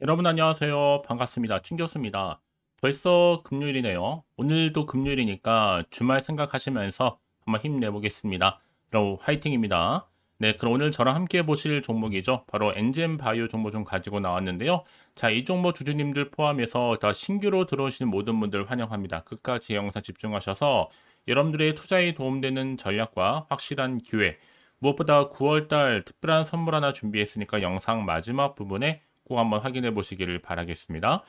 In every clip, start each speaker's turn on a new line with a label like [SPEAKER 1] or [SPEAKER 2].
[SPEAKER 1] 여러분 안녕하세요. 반갑습니다. 춘 교수입니다. 벌써 금요일이네요. 오늘도 금요일이니까 주말 생각하시면서 한번 힘내보겠습니다. 그럼 화이팅입니다. 네, 그럼 오늘 저랑 함께 보실 종목이죠. 바로 엔젠 바이오 종목 좀 가지고 나왔는데요. 자, 이 종목 주주님들 포함해서 다 신규로 들어오시는 모든 분들 환영합니다. 끝까지 영상 집중하셔서 여러분들의 투자에 도움되는 전략과 확실한 기회, 무엇보다 9월달 특별한 선물 하나 준비했으니까 영상 마지막 부분에 꼭 한번 확인해 보시기를 바라겠습니다.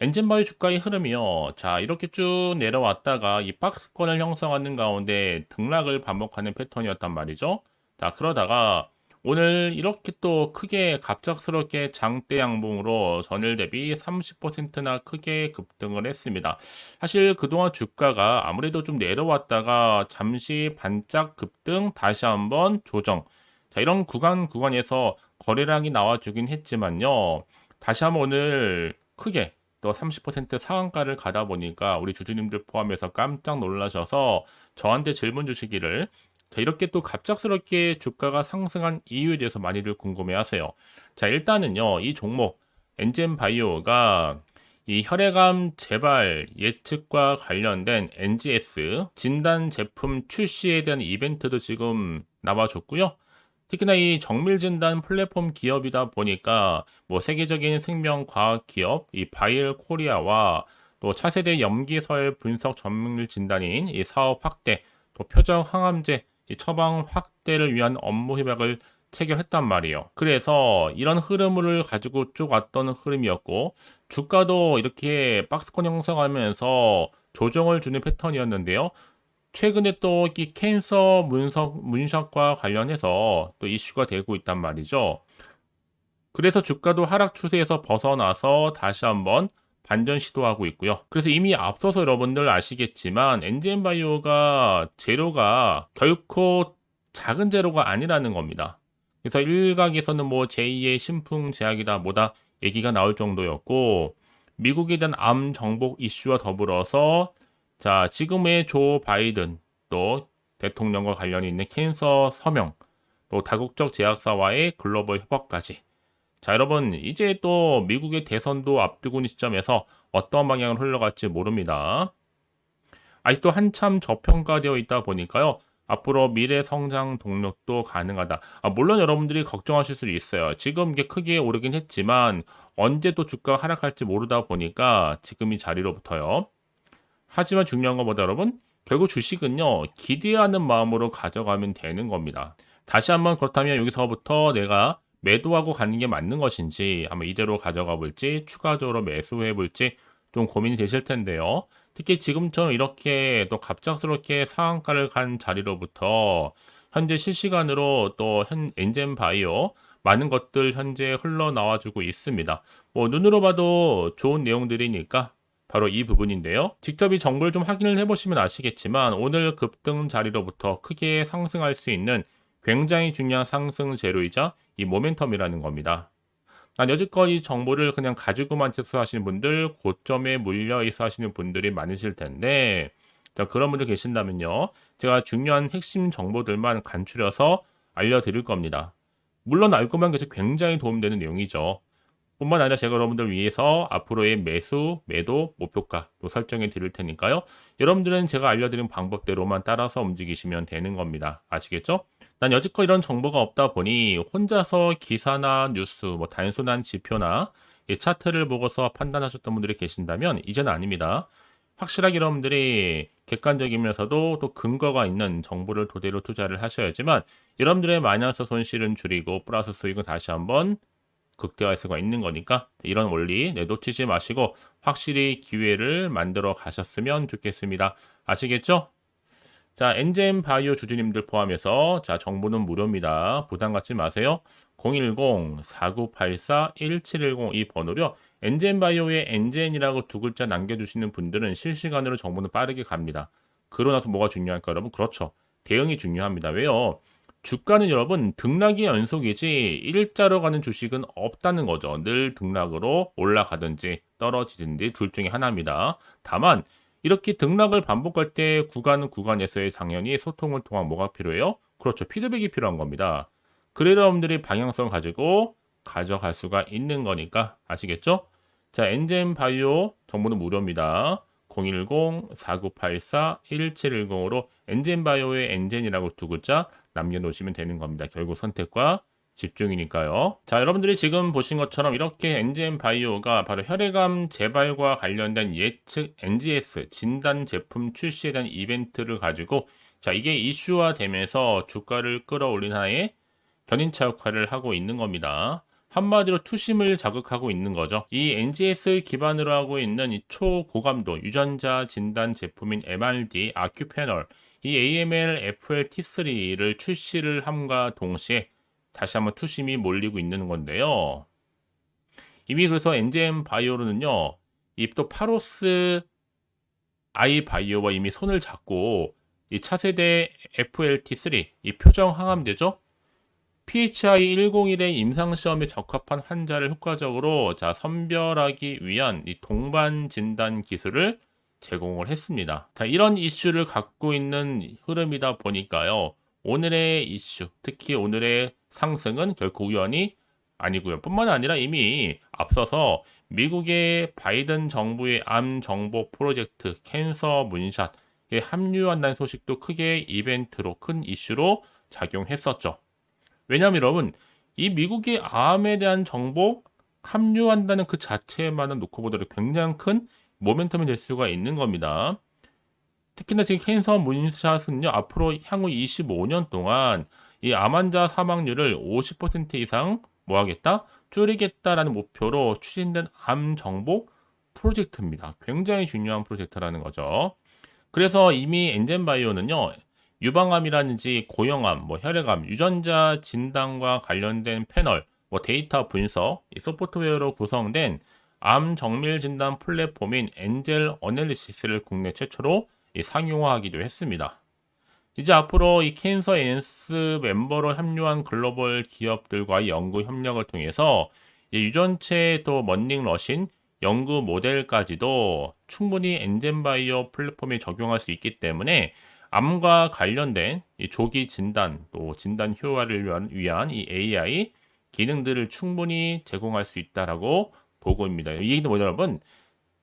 [SPEAKER 1] 엔진바이 주가의 흐름이요. 자, 이렇게 쭉 내려왔다가 이 박스권을 형성하는 가운데 등락을 반복하는 패턴이었단 말이죠. 자, 그러다가 오늘 이렇게 또 크게 갑작스럽게 장대 양봉으로 전일 대비 30%나 크게 급등을 했습니다. 사실 그동안 주가가 아무래도 좀 내려왔다가 잠시 반짝 급등 다시 한번 조정 자, 이런 구간 구간에서 거래량이 나와주긴 했지만요. 다시 한번 오늘 크게 또 30% 상한가를 가다 보니까 우리 주주님들 포함해서 깜짝 놀라셔서 저한테 질문 주시기를 자, 이렇게 또 갑작스럽게 주가가 상승한 이유에 대해서 많이들 궁금해 하세요. 자, 일단은요, 이 종목, 엔젠 바이오가 이 혈액암 재발 예측과 관련된 NGS 진단 제품 출시에 대한 이벤트도 지금 나와줬고요. 특히나 이 정밀 진단 플랫폼 기업이다 보니까 뭐 세계적인 생명 과학 기업 이 바이엘 코리아와 또 차세대 염기설 분석 정밀 진단인 이 사업 확대 또 표적 항암제 이 처방 확대를 위한 업무 협약을 체결했단 말이에요. 그래서 이런 흐름을 가지고 쭉 왔던 흐름이었고 주가도 이렇게 박스권 형성하면서 조정을 주는 패턴이었는데요. 최근에 또 이 캔서 문석, 문샷과 관련해서 또 이슈가 되고 있단 말이죠. 그래서 주가도 하락 추세에서 벗어나서 다시 한번 반전 시도하고 있고요. 그래서 이미 앞서서 여러분들 아시겠지만 엔진 바이오가 재료가 결코 작은 재료가 아니라는 겁니다. 그래서 일각에서는 뭐 제2의 신풍 제약이다 뭐다 얘기가 나올 정도였고 미국에 대한 암 정복 이슈와 더불어서 자, 지금의 조 바이든 또 대통령과 관련이 있는 캔서 서명 또 다국적 제약사와의 글로벌 협업까지 자, 여러분 이제 또 미국의 대선도 앞두고 있는 시점에서 어떤 방향을 흘러갈지 모릅니다. 아직도 한참 저평가되어 있다 보니까요. 앞으로 미래 성장 동력도 가능하다. 아, 물론 여러분들이 걱정하실 수 있어요. 지금 이게 크게 오르긴 했지만 언제 또 주가가 하락할지 모르다 보니까 지금 이 자리로부터요. 하지만 중요한 것보다 여러분, 결국 주식은요, 기대하는 마음으로 가져가면 되는 겁니다. 다시 한번 그렇다면 여기서부터 내가 매도하고 가는 게 맞는 것인지, 한번 이대로 가져가 볼지, 추가적으로 매수해 볼지 좀 고민이 되실 텐데요. 특히 지금처럼 이렇게 또 갑작스럽게 상한가를 간 자리로부터 현재 실시간으로 또 현 엔젠 바이오 많은 것들 현재 흘러나와주고 있습니다. 뭐 눈으로 봐도 좋은 내용들이니까 바로 이 부분인데요. 직접 이 정보를 좀 확인을 해보시면 아시겠지만 오늘 급등 자리로부터 크게 상승할 수 있는 굉장히 중요한 상승 재료이자 이 모멘텀이라는 겁니다. 난 여지껏 이 정보를 그냥 가지고만 체수하시는 분들, 고점에 물려 있어 하시는 분들이 많으실 텐데, 자, 그런 분들 계신다면요. 제가 중요한 핵심 정보들만 간추려서 알려드릴 겁니다. 물론 알고만 계속 굉장히 도움되는 내용이죠. 뿐만 아니라 제가 여러분들 위해서 앞으로의 매수, 매도, 목표가 또 설정해 드릴 테니까요. 여러분들은 제가 알려드린 방법대로만 따라서 움직이시면 되는 겁니다. 아시겠죠? 난 여지껏 이런 정보가 없다 보니 혼자서 기사나 뉴스, 뭐 단순한 지표나 차트를 보고서 판단하셨던 분들이 계신다면 이제는 아닙니다. 확실하게 여러분들이 객관적이면서도 또 근거가 있는 정보를 토대로 투자를 하셔야지만 여러분들의 마이너스 손실은 줄이고 플러스 수익은 다시 한번 극대화할 수가 있는 거니까 이런 원리 내놓치지 마시고 확실히 기회를 만들어 가셨으면 좋겠습니다. 아시겠죠? 자, 엔젠 바이오 주주님들 포함해서 자, 정보는 무료입니다. 부담 갖지 마세요. 010-4984-1710 이 번호로 엔젠 바이오에 엔젠이라고 두 글자 남겨주시는 분들은 실시간으로 정보는 빠르게 갑니다. 그러고 나서 뭐가 중요할까 여러분? 그렇죠. 대응이 중요합니다. 왜요? 주가는 여러분 등락이 연속이지 일자로 가는 주식은 없다는 거죠. 늘 등락으로 올라가든지 떨어지든지 둘 중에 하나입니다. 다만 이렇게 등락을 반복할 때 구간 구간에서의 당연히 소통을 통한 뭐가 필요해요? 그렇죠. 피드백이 필요한 겁니다. 그래 여러분들이 방향성을 가지고 가져갈 수가 있는 거니까 아시겠죠? 자, 엔젠 바이오 정보는 무료입니다. 010-4984-1710으로 엔젠 바이오의 엔젠이라고 두 글자 남겨놓으시면 되는 겁니다. 결국 선택과 집중이니까요. 자, 여러분들이 지금 보신 것처럼 이렇게 엔젠 바이오가 바로 혈액암 재발과 관련된 예측 NGS 진단 제품 출시에 대한 이벤트를 가지고 자, 이게 이슈화 되면서 주가를 끌어올린 하나의 견인차 역할을 하고 있는 겁니다. 한마디로 투심을 자극하고 있는 거죠. 이 NGS 기반으로 하고 있는 이 초고감도 유전자 진단 제품인 MRD 아큐패널 이 AML FLT3를 출시를 함과 동시에 다시 한번 투심이 몰리고 있는 건데요. 이미 그래서 엔젠 바이오로는요, 이또 파로스 아이 바이오와 이미 손을 잡고 이 차세대 FLT3 이 표정 항암제죠. PHI 101의 임상 시험에 적합한 환자를 효과적으로 자, 선별하기 위한 이 동반 진단 기술을 제공을 했습니다. 자, 이런 이슈를 갖고 있는 흐름이다 보니까요. 오늘의 이슈, 특히 오늘의 상승은 결코 우연이 아니고요. 뿐만 아니라 이미 앞서서 미국의 바이든 정부의 암 정보 프로젝트 캔서 문샷에 합류한다는 소식도 크게 이벤트로 큰 이슈로 작용했었죠. 왜냐하면 여러분 이 미국의 암에 대한 정보 합류한다는 그 자체만은 놓고 보더라도 굉장히 큰 모멘텀이 될 수가 있는 겁니다. 특히나 지금 캔서 문샷은요 앞으로 향후 25년 동안 이 암 환자 사망률을 50% 이상 뭐하겠다 줄이겠다라는 목표로 추진된 암 정보 프로젝트입니다. 굉장히 중요한 프로젝트라는 거죠. 그래서 이미 엔젠바이오는요 유방암이라든지 고형암, 뭐 혈액암, 유전자 진단과 관련된 패널, 뭐 데이터 분석, 소프트웨어로 구성된 암 정밀 진단 플랫폼인 엔젤 어널리시스를 국내 최초로 상용화하기도 했습니다. 이제 앞으로 이 캔서 엔스 멤버로 합류한 글로벌 기업들과의 연구 협력을 통해서 유전체 또 먼닝 러신 연구 모델까지도 충분히 엔젠바이오 플랫폼에 적용할 수 있기 때문에 암과 관련된 이 조기 진단 또 진단 효과를 위한, 위한 이 AI 기능들을 충분히 제공할 수 있다라고 보고입니다. 이 얘기는 뭐냐 여러분?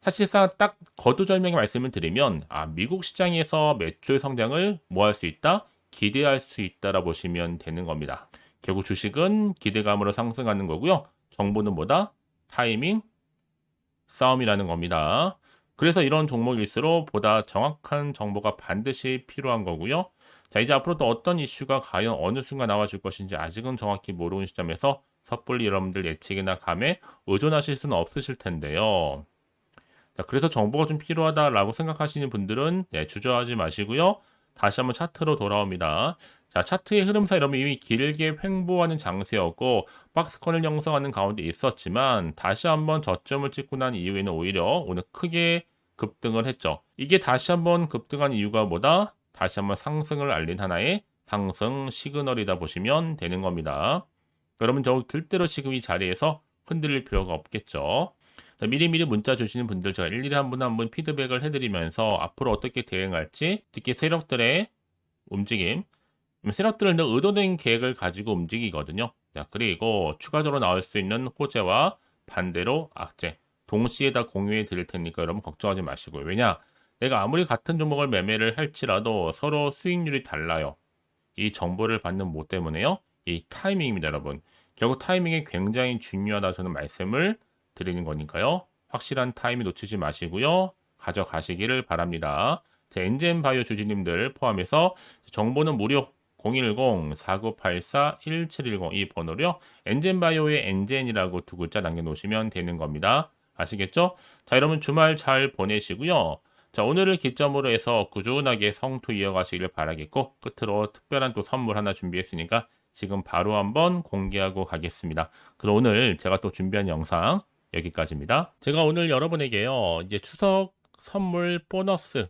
[SPEAKER 1] 사실상 딱 거두절명의 말씀을 드리면 아 미국 시장에서 매출 성장을 뭐 할 수 있다? 기대할 수 있다라 보시면 되는 겁니다. 결국 주식은 기대감으로 상승하는 거고요. 정보는 뭐다? 타이밍 싸움이라는 겁니다. 그래서 이런 종목일수록 보다 정확한 정보가 반드시 필요한 거고요. 자, 이제 앞으로 또 어떤 이슈가 과연 어느 순간 나와줄 것인지 아직은 정확히 모르는 시점에서 섣불리 여러분들 예측이나 감에 의존하실 수는 없으실 텐데요. 자, 그래서 정보가 좀 필요하다라고 생각하시는 분들은 네, 주저하지 마시고요. 다시 한번 차트로 돌아옵니다. 자, 차트의 흐름상 여러분 이미 길게 횡보하는 장세였고 박스권을 형성하는 가운데 있었지만 다시 한번 저점을 찍고 난 이후에는 오히려 오늘 크게 급등을 했죠. 이게 다시 한번 급등한 이유가 뭐다? 다시 한번 상승을 알린 하나의 상승 시그널이다 보시면 되는 겁니다. 여러분 저 들대로 지금 이 자리에서 흔들릴 필요가 없겠죠. 자, 미리미리 문자 주시는 분들 제가 일일이 한 분 한 분 피드백을 해드리면서 앞으로 어떻게 대응할지 특히 세력들의 움직임 세력들은 의도된 계획을 가지고 움직이거든요. 자, 그리고 추가적으로 나올 수 있는 호재와 반대로 악재 동시에 다 공유해 드릴 테니까 여러분 걱정하지 마시고요. 왜냐? 내가 아무리 같은 종목을 매매를 할지라도 서로 수익률이 달라요. 이 정보를 받는 뭐 때문에요? 이 타이밍입니다, 여러분. 결국 타이밍이 굉장히 중요하다 저는 말씀을 드리는 거니까요. 확실한 타이밍 놓치지 마시고요. 가져가시기를 바랍니다. 제 엔젠 바이오 주주님들 포함해서 정보는 무료 010-4984-1710 이 번호로요. 엔젠바이오의 엔젠이라고 두 글자 남겨놓으시면 되는 겁니다. 아시겠죠? 자, 여러분 주말 잘 보내시고요. 자, 오늘을 기점으로 해서 꾸준하게 성투 이어가시길 바라겠고 끝으로 특별한 또 선물 하나 준비했으니까 지금 바로 한번 공개하고 가겠습니다. 그럼 오늘 제가 또 준비한 영상 여기까지입니다. 제가 오늘 여러분에게요. 이제 추석 선물 보너스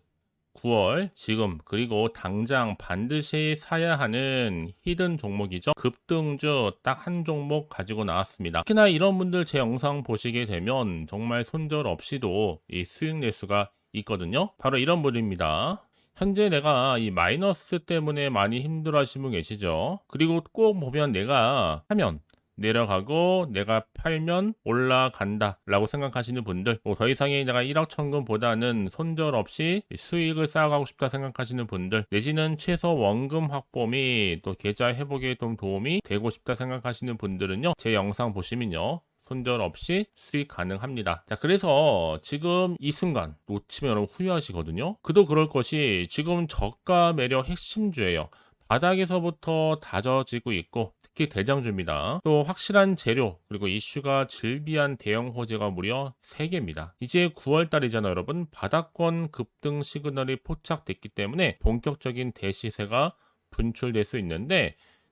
[SPEAKER 1] 9월 지금 그리고 당장 반드시 사야 하는 히든 종목이죠. 급등주 딱 한 종목 가지고 나왔습니다. 특히나 이런 분들 제 영상 보시게 되면 정말 손절 없이도 이 수익 낼 수가 있거든요. 바로 이런 분입니다. 현재 내가 이 마이너스 때문에 많이 힘들어 하시는 분 계시죠? 그리고 꼭 보면 내가 하면 내려가고 내가 팔면 올라간다 라고 생각하시는 분들 뭐 더 이상의 내가 1억 천금보다는 손절 없이 수익을 쌓아가고 싶다 생각하시는 분들 내지는 최소 원금 확보 및 또 계좌 회복에 좀 도움이 되고 싶다 생각하시는 분들은요 제 영상 보시면요 손절 없이 수익 가능합니다. 자, 그래서 지금 이 순간 놓치면 여러분 후회하시거든요. 그도 그럴 것이 지금 저가 매력 핵심주예요. 바닥에서부터 다져지고 있고 특히 대장주입니다. 또 확실한 재료 그리고 이슈가 질비한 대형 호재가 무려 3개입니다. 이제 9월달이잖아요 여러분. 바닥권 급등 시그널이 포착됐기 때문에 본격적인 대시세가 분출될 수 있는데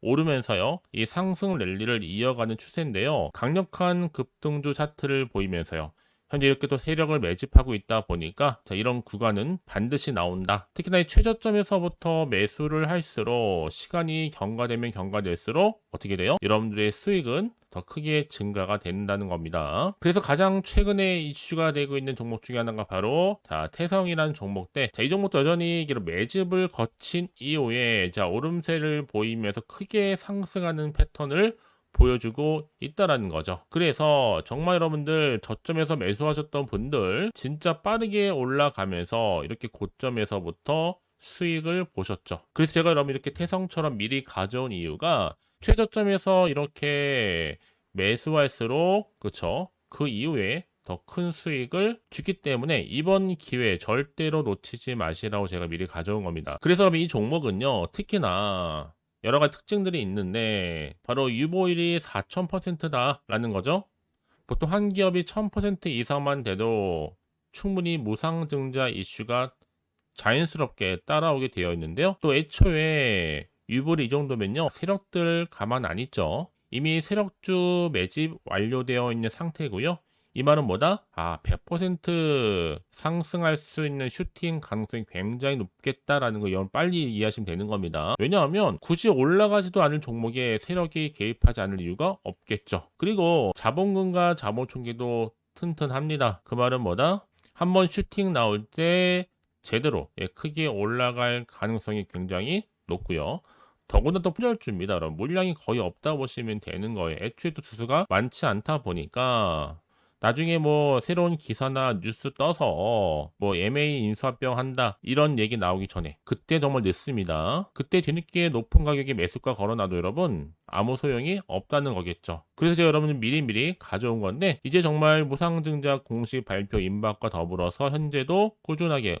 [SPEAKER 1] 오르면서요. 이 상승 랠리를 이어가는 추세인데요. 강력한 급등주 차트를 보이면서요. 현재 이렇게 또 세력을 매집하고 있다 보니까 자, 이런 구간은 반드시 나온다. 특히나 이 최저점에서부터 매수를 할수록 시간이 경과되면 경과될수록 어떻게 돼요? 여러분들의 수익은 더 크게 증가가 된다는 겁니다. 그래서 가장 최근에 이슈가 되고 있는 종목 중에 하나가 바로 자 태성이라는 종목대 자, 이 종목도 여전히 매집을 거친 이후에 자 오름세를 보이면서 크게 상승하는 패턴을 보여주고 있다라는 거죠. 그래서 정말 여러분들 저점에서 매수하셨던 분들 진짜 빠르게 올라가면서 이렇게 고점에서부터 수익을 보셨죠. 그래서 제가 여러분 이렇게 태성처럼 미리 가져온 이유가 최저점에서 이렇게 매수할수록 그쵸 그 이후에 더 큰 수익을 주기 때문에 이번 기회 절대로 놓치지 마시라고 제가 미리 가져온 겁니다. 그래서 여러분 이 종목은요 특히나 여러 가지 특징들이 있는데 바로 유보율이 4000%다라는 거죠. 보통 한 기업이 1000% 이상만 돼도 충분히 무상증자 이슈가 자연스럽게 따라오게 되어 있는데요. 또 애초에 유보율 이 정도면요. 세력들 가만 안 있죠. 이미 세력주 매집 완료되어 있는 상태고요. 이 말은 뭐다? 아, 100% 상승할 수 있는 슈팅 가능성이 굉장히 높겠다라는 거 여러분 빨리 이해하시면 되는 겁니다. 왜냐하면 굳이 올라가지도 않을 종목에 세력이 개입하지 않을 이유가 없겠죠. 그리고 자본금과 자본총계도 튼튼합니다. 그 말은 뭐다? 한번 슈팅 나올 때 제대로 예, 크게 올라갈 가능성이 굉장히 높고요. 더구나 또 품절주입니다. 물량이 거의 없다 보시면 되는 거예요. 애초에 또 주수가 많지 않다 보니까 나중에 뭐 새로운 기사나 뉴스 떠서 뭐 MA 인수합병 한다 이런 얘기 나오기 전에 그때 정말 늦습니다. 그때 뒤늦게 높은 가격에 매수가 걸어놔도 여러분 아무 소용이 없다는 거겠죠. 그래서 제가 여러분들 미리미리 가져온 건데 이제 정말 무상증자 공식 발표 임박과 더불어서 현재도 꾸준하게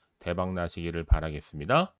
[SPEAKER 1] 대박 나시기를 바라겠습니다.